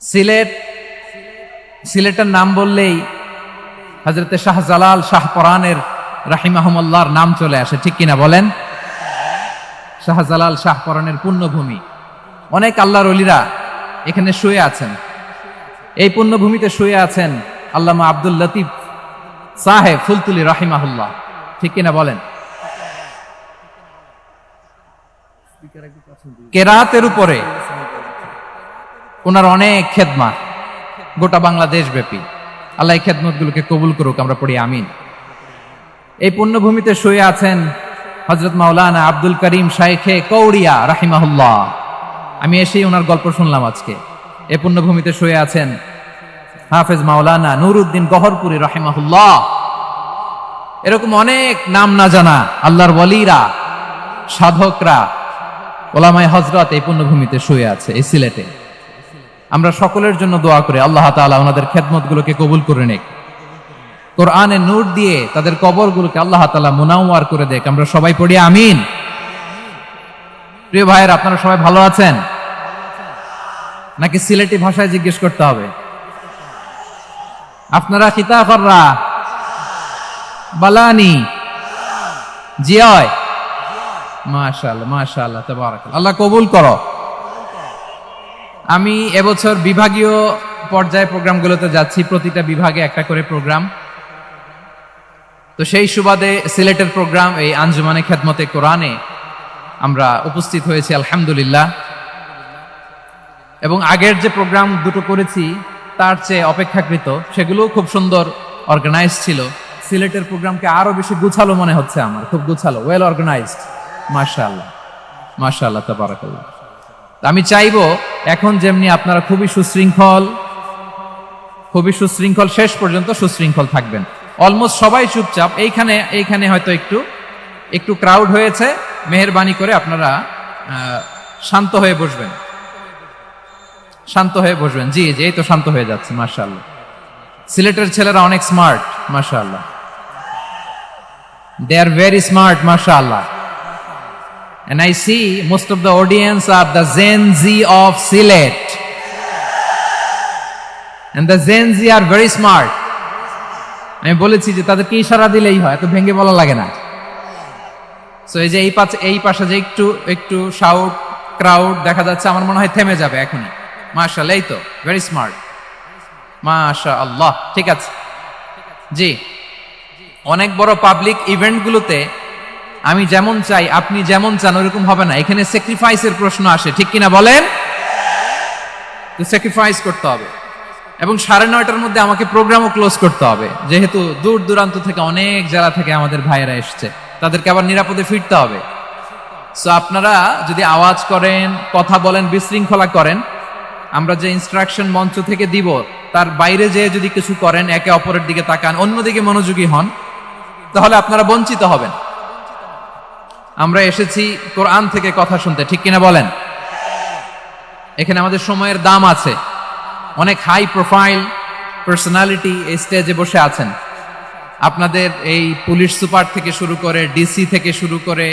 সিলেট, সিলেটের নাম বললেই হজরতে শাহজালাল শাহ পরানের রাহিমাহমুল্লাহর নাম চলে আসে, ঠিক কিনা বলেন? শাহজালাল শাহ পরানের পুণ্যভূমি। অনেক আল্লাহর অলিরা এখানে শুয়ে আছেন। এই পুণ্যভূমিতে শুয়ে আছেন আল্লামা আব্দুল লতিফ সাহেব ফুলতুলি রাহিমাহুল্লাহ, ঠিক কিনা বলেন? কেরাতের উপরে ওনার অনেক খেদমা গোটা বাংলাদেশ ব্যাপী আল্লাহ এই খেদমতগুলোকে কবুল করুক, আমরা পড়ি আমিন। এই পুণ্যভূমিতে শুয়ে আছেন হজরত মাওলানা আব্দুল করিম শাইখে কৌড়িয়া রাহিমাহুল্লাহ। আমি এসেই ওনার গল্প শুনলাম আজকে। এ পুণ্যভূমিতে শুয়ে আছেন হাফেজ মাওলানা নুরুদ্দিন গহরপুরি, রাহিমাহুল্লাহ। এরকম অনেক নাম না জানা আল্লাহর ওয়ালিরা, সাধকরা, ওলামায় হজরত এই পুণ্যভূমিতে শুয়ে আছে, এই সিলেটে। আমরা সকলের জন্য দোয়া করি, আল্লাহ তাআলা ওনাদের খেদমতগুলোকে কবুল করে নেক। কোরআনে নূর দিয়ে তাদের কবরগুলোকে আল্লাহ তাআলা মুনাওয়ার করে দেখ আমরা সবাই পড়ি, আমিন। প্রিয় ভাইয়ের, আপনারা সবাই ভালো আছেন? নাকি সিলেটি ভাষায় জিজ্ঞেস করতে হবে? আপনারা খিতাফাররা? বালানি? মাশাআল্লাহ মাশাআল্লাহ, তাবারাকাল্লাহ। আল্লাহ কবুল করো। আমি এবছর বিভাগীয় পর্যায়ে প্রোগ্রামগুলোতে যাচ্ছি, প্রতিটা বিভাগে একটা করে প্রোগ্রাম। তো সেই সুবাদে সিলেটের প্রোগ্রাম, এই আঞ্জুমানে খেদমতে কোরআনে আমরা উপস্থিত হয়েছি, আলহামদুলিল্লাহ। এবং আগের যে প্রোগ্রাম দুটো করেছি, তার চেয়ে অপেক্ষাকৃত, সেগুলোও খুব সুন্দর অর্গানাইজ ছিল। সিলেটের প্রোগ্রামকে আরও বেশি গুছালো মনে হচ্ছে আমার, খুব গুছালো ওয়েল অর্গানাইজড মাশাআল্লাহ মাশাআল্লাহ, তাবারাকাল্লাহ। আমি চাইব এখন যেমনি আপনারা খুবই সুশৃঙ্খল খুবই সুশৃঙ্খল, শেষ পর্যন্ত সুশৃঙ্খল থাকবেন। অলমোস্ট সবাই চুপচাপ, এইখানে এইখানে হয়তো একটু একটু ক্রাউড হয়েছে, মেহরবানি করে আপনারা শান্ত হয়ে বসবেন। শান্ত হয়ে বসবেন। জি জি, এই তো শান্ত হয়ে যাচ্ছে, মাশাআল্লাহ। সিলেটের ছেলেরা অনেক স্মার্ট মাশাআল্লাহ। দে আর ভেরি স্মার্ট মাশাআল্লাহ। And I see most of the audience are the Gen Z of Silet. And the Gen Z are very smart. আমি বলেছি যে তাদেরকে ইশারা দিলেই হয়, এত ভেঙে বলা লাগে না। সো এই যে এই পাশে এই পাশে যে একটু একটু শাউট ক্রাউড দেখা যাচ্ছে, আমার মনে হয় থেমে যাবে এখনই। মাশাআল্লাহ, এই তো ভেরি স্মার্ট মাশা আল্লাহ ঠিক আছে। জি। অনেক বড় পাবলিক ইভেন্টগুলোতে আমি যেমন চাই, আপনি যেমন চান, ওরকম হবে না। এখানে স্যাক্রিফাইসের প্রশ্ন আসে, ঠিক কিনা বলেন? তো স্যাক্রিফাইস করতে হবে। এবং সাড়ে নয়টার মধ্যে আমাকে প্রোগ্রামও ক্লোজ করতে হবে। যেহেতু দূর দূরান্ত থেকে অনেক জেলা থেকে আমাদের ভাইয়েরা এসছে। তাদেরকে আবার নিরাপদে ফিরতে হবে। সো আপনারা যদি আওয়াজ করেন, কথা বলেন, বিশৃঙ্খলা করেন, আমরা যে ইনস্ট্রাকশন মঞ্চ থেকে দিব, তার বাইরে যেয়ে যদি কিছু করেন, একে অপরের দিকে তাকান, অন্যদিকে মনোযোগী হন, তাহলে আপনারা বঞ্চিত হবেন। আমরা এসেছি কোরআন থেকে কথা শুনতে, ঠিক কিনা বলেন? এখানে আমাদের সময়ের দাম আছে। অনেক হাই প্রোফাইল পার্সোনালিটি এই স্টেজে বসে আছেন। আপনাদের এই পুলিশ সুপার থেকে শুরু করে ডিসি থেকে শুরু করে,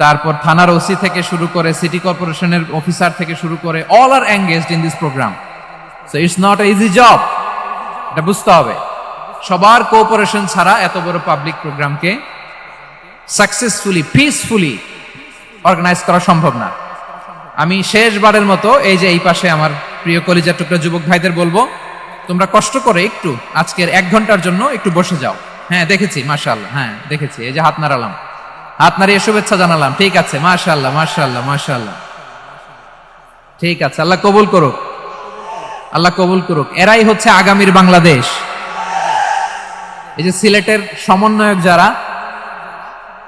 তারপর থানার ওসি থেকে শুরু করে সিটি কর্পোরেশনের অফিসার থেকে শুরু করে all are engaged in this programme so it's not a easy job এটা বুঝতে হবে। সবার কোঅপারেশন ছাড়া এত বড় পাবলিক প্রোগ্রামকে সাকসেসফুলি পিসফুলি অর্গানাইজ করা সম্ভব না। আমি শেষবারের মতো এই যে এই পাশে আমার প্রিয় কলিজার টুকরা যুবক ভাইদের বলব, তোমরা কষ্ট করে একটু আজকের এক ঘণ্টার জন্য একটু বসে যাও। হ্যাঁ দেখেছি, মাশাআল্লাহ হ্যাঁ দেখেছি, এই যে হাত নাড়ালাম। হাত নাড়িয়ে শুভেচ্ছা জানালাম, ঠিক আছে, মাশাআল্লাহ মাশাআল্লাহ মাশাআল্লাহ। ঠিক আছে, আল্লাহ কবুল করুক। আল্লাহ কবুল করুক। এরাই হচ্ছে আগামীর বাংলাদেশ। এই যে সিলেটের সমন্বয়ক যারা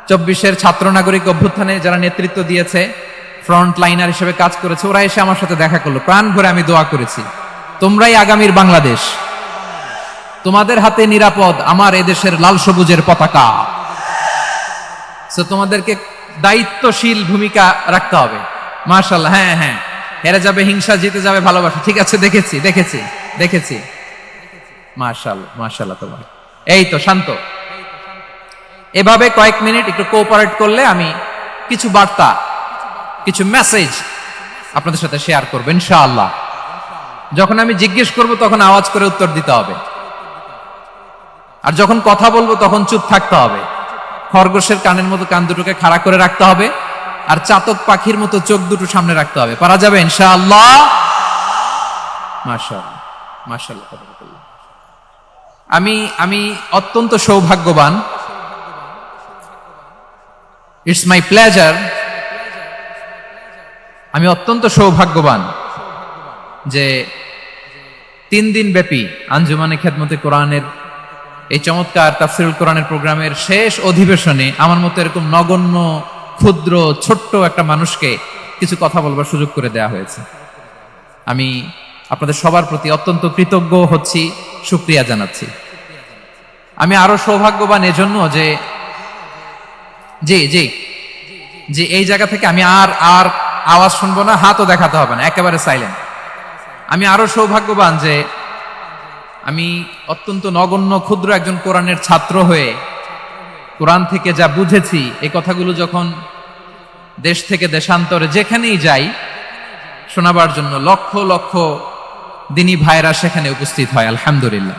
চব্বিশের ছাত্র নাগরিক অভ্যুত্থানে যারা নেতৃত্ব দিয়েছে ফ্রন্ট লাইনার হিসেবে কাজ করেছে, ওরা এসে আমার সাথে দেখা করল। প্রাণ ভরে আমি দোয়া করেছি। তোমরাই আগামীর বাংলাদেশ। তোমাদের হাতে নিরাপদ আমার এদেশের লাল সবুজের পতাকা। তোমাদেরকে দায়িত্বশীল ভূমিকা রাখতে হবে। মার্শাল্লাহ হ্যাঁ হ্যাঁ। হেরে যাবে, হিংসা, জিতে যাবে, ভালোবাসা। ঠিক আছে, দেখেছি দেখেছি দেখেছি। মার্শাল্লাহ মার্শাল্লাহ তোমার। এই তো, শান্ত। এভাবে কয়েক মিনিট একটু কোঅপারেট করলে আমি কিছু বার্তা, কিছু মেসেজ আপনাদের সাথে শেয়ার করব, ইনশাআল্লাহ। যখন আমি জিজ্ঞেস করব, তখন আওয়াজ করে উত্তর দিতে হবে। আর যখন কথা বলব, তখন চুপ থাকতে হবে। খরগোশের কানের মতো কান দুটোকে খাড়া করে রাখতে হবে, আর চাতক পাখির মতো চোখ দুটো সামনে রাখতে হবে। পারা যাবে, ইনশাআল্লাহ? মাশাআল্লাহ মাশাআল্লাহ আমি আমি অত্যন্ত সৌভাগ্যবান ইটস মাই প্লেজার আমি অত্যন্ত সৌভাগ্যবান যে তিন দিন ব্যাপী আঞ্জুমানে খেদমতে কোরআনের এই চমৎকার তাফসিরুল কোরআনের প্রোগ্রামের শেষ অধিবেশনে আমার মতো এরকম নগণ্য, ক্ষুদ্র, ছোট্ট একটা মানুষকে কিছু কথা বলবার সুযোগ করে দেয়া হয়েছে। আমি আপনাদের সবার প্রতি অত্যন্ত কৃতজ্ঞ হচ্ছি সুক্রিয়া জানাচ্ছি। আমি আরও সৌভাগ্যবান এজন্য যে জি জি। যে এই জায়গা থেকে আমি আর আর আওয়াজ শুনব না, হাতও দেখাতে হবে না, একেবারে সাইলেন্ট আমি আরও সৌভাগ্যবান যে আমি অত্যন্ত নগণ্য, ক্ষুদ্র একজন কোরআনের ছাত্র হয়ে কোরআন থেকে যা বুঝেছি, এই কথাগুলো যখন দেশ থেকে দেশান্তরে যেখানেই যাই, শোনাবার জন্য লক্ষ লক্ষ দিনী ভাইরা সেখানে উপস্থিত হয়, আলহামদুলিল্লাহ।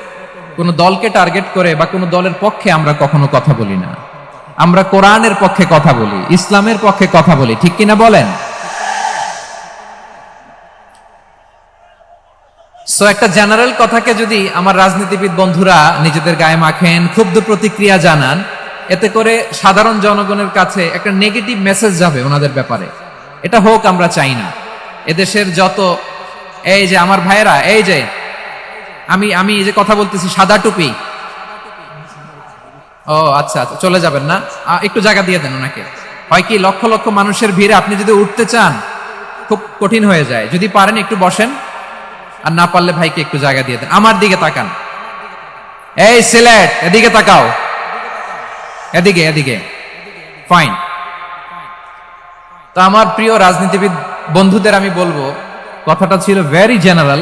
কোনো দলকে টার্গেট করে বা কোনো দলের পক্ষে আমরা কখনো কথা বলি না। আমরা কোরআনের পক্ষে কথা বলি, ইসলামের পক্ষে কথা বলি, ঠিক কিনা বলেন? সো একটা জেনারেল কথাকে যদি আমার রাজনীতিবিদ বন্ধুরা নিজেদের গায়ে মাখেন, ক্ষুব্ধ প্রতিক্রিয়া জানান, এতে করে সাধারণ জনগণের কাছে একটা নেগেটিভ মেসেজ যাবে ওনাদের ব্যাপারে। এটা হোক, আমরা চাই না। এদেশের যত, এই যে আমার ভাইয়েরা, এই যে আমি আমি এই যে কথা বলতেছি, সাদা টুপি। ও আচ্ছা আচ্ছা চলে যাবেন না? একটু জায়গা দিয়ে দেন ওনাকে। হয় কি, লক্ষ লক্ষ মানুষের ভিড়ে আপনি যদি উঠতে চান, খুব কঠিন হয়ে যায়। যদি পারেন, একটু বসেন। আর না পারলে ভাইকে একটু জায়গা দিয়ে দেন। আমার দিকে তাকান। এই, সিলেট, এদিকে তাকাও। এদিকে এদিকে। ফাইন তো আমার প্রিয় রাজনীতিবিদ বন্ধুদের আমি বলব, কথাটা ছিল ভেরি জেনারেল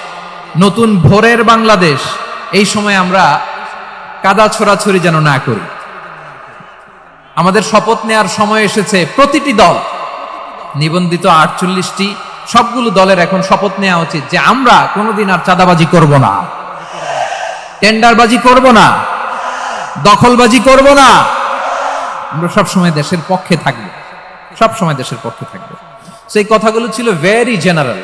নতুন ভোরের বাংলাদেশ। এই সময় আমরা কাদা ছোড়াছড়ি যেন না করি। আমাদের শপথ নেয়ার সময় এসেছে প্রতিটি দল। নিবন্ধিত আটচল্লিশটি, সবগুলো দলের এখন শপথ নেওয়া উচিত যে আমরা কোনোদিন আর চাঁদাবাজি করব না। টেন্ডারবাজি করব না। দখলবাজি করব না। আমরা সবসময় দেশের পক্ষে থাকব। সবসময় দেশের পক্ষে থাকব। সেই কথাগুলো ছিল ভেরি জেনারেল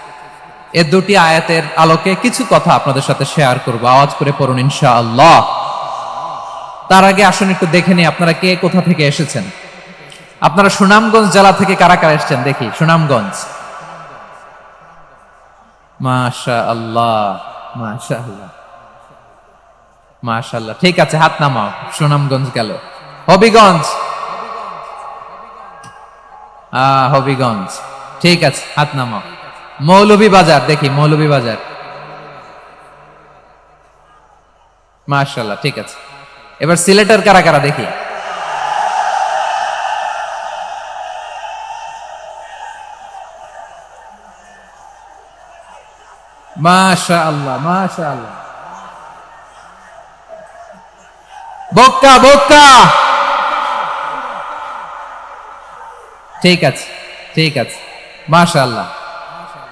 এ দুটি আয়াতের আলোকে কিছু কথা আপনাদের সাথে শেয়ার করব। আওয়াজ করে পড়ুন ইনশা আল্লাহ তার আগে আসুন একটু দেখে নিই আপনারা কে কোথা থেকে এসেছেন। আপনারা সুনামগঞ্জ জেলা থেকে কারা কারা এসেছেন? দেখি, সুনামগঞ্জ। মাশা আল্লাহ মাশা আল্লাহ মাশাল্লাহ ঠিক আছে, হাত নামাও, সুনামগঞ্জ গেল। হবিগঞ্জ। হবিগঞ্জ। ঠিক আছে, হাত নামাও। মৌলভী বাজার, দেখি, মৌলভী বাজার। মাশাল্লাহ ঠিক আছে। এবার সিলেটের কারা কারা, দেখি। মাশা আল্লাহ মাশা আল্লাহ বক্কা বক্কা! ঠিক আছে ঠিক আছে। মাশাআল্লাহ।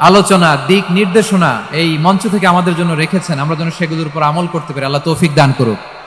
আলোচনা, দিক নির্দেশনা এই মঞ্চ থেকে আমাদের জন্য রেখেছেন। আমরা যেন সেগুলোর উপর আমল করতে পারি। আল্লাহ তৌফিক দান করুক।